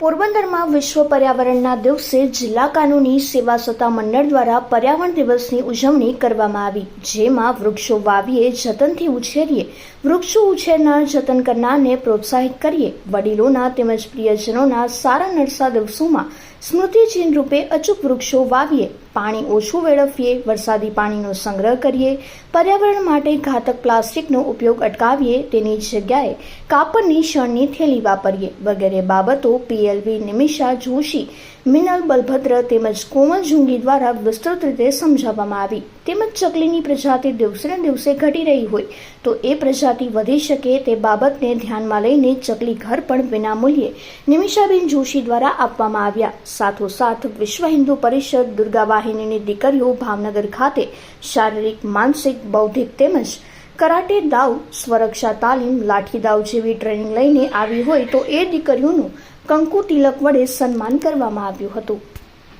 પોરબંદરમાં વિશ્વ પર્યાવરણના દિવસે જિલ્લા કાનૂની સેવા સત્તા મંડળ દ્વારા પર્યાવરણ દિવસની ઉજવણી કરવામાં આવી, જેમાં વૃક્ષો વાવીએ, જતનથી ઉછેરીએ, વૃક્ષો ઉછેરનાર જતન કરનારને પ્રોત્સાહિત કરીએ. વડીલોના તેમજ પ્રિયજનોના સારા નરસા દિવસોમાં સ્મૃતિચિહ્ન રૂપે અચૂક વૃક્ષો વાવીએ, પાણી ઓછું વેડફીએ, વરસાદી પાણીનો સંગ્રહ કરીએ, પર્યાવરણ માટે ઘાતક પ્લાસ્ટિકનો ઉપયોગ અટકાવીએ, તેની જગ્યાએ કાપડની શણની થેલી વાપરીએ વગેરે બાબતો પીએલવી નિમિષા જોશી, મિનલ બલભદ્ર તેમજ કોમલ જુંગી દ્વારા વિસ્તૃત રીતે સમજાવવામાં આવી. તેમજ ચકલીની પ્રજાતિ દિવસે ને દિવસે ઘટી રહી હોય તો એ પ્રજાતિ વધી શકે તે બાબતને ધ્યાનમાં લઈને ચકલી ઘર પણ વિનામૂલ્યે નિમિષાબેન જોશી દ્વારા આપવામાં આવ્યા. સાથોસાથ વિશ્વ હિન્દુ પરિષદ દુર્ગા વાહિનીની દીકરીઓ ભાવનગર ખાતે શારીરિક, માનસિક, બૌદ્ધિક તેમજ કરાટે દાવ, સ્વરક્ષા તાલીમ, લાઠી દાવ જેવી ટ્રેનિંગ લઈને આવી હોય તો એ દીકરીઓનું કંકુ તિલક વડે સન્માન કરવામાં આવ્યું હતું.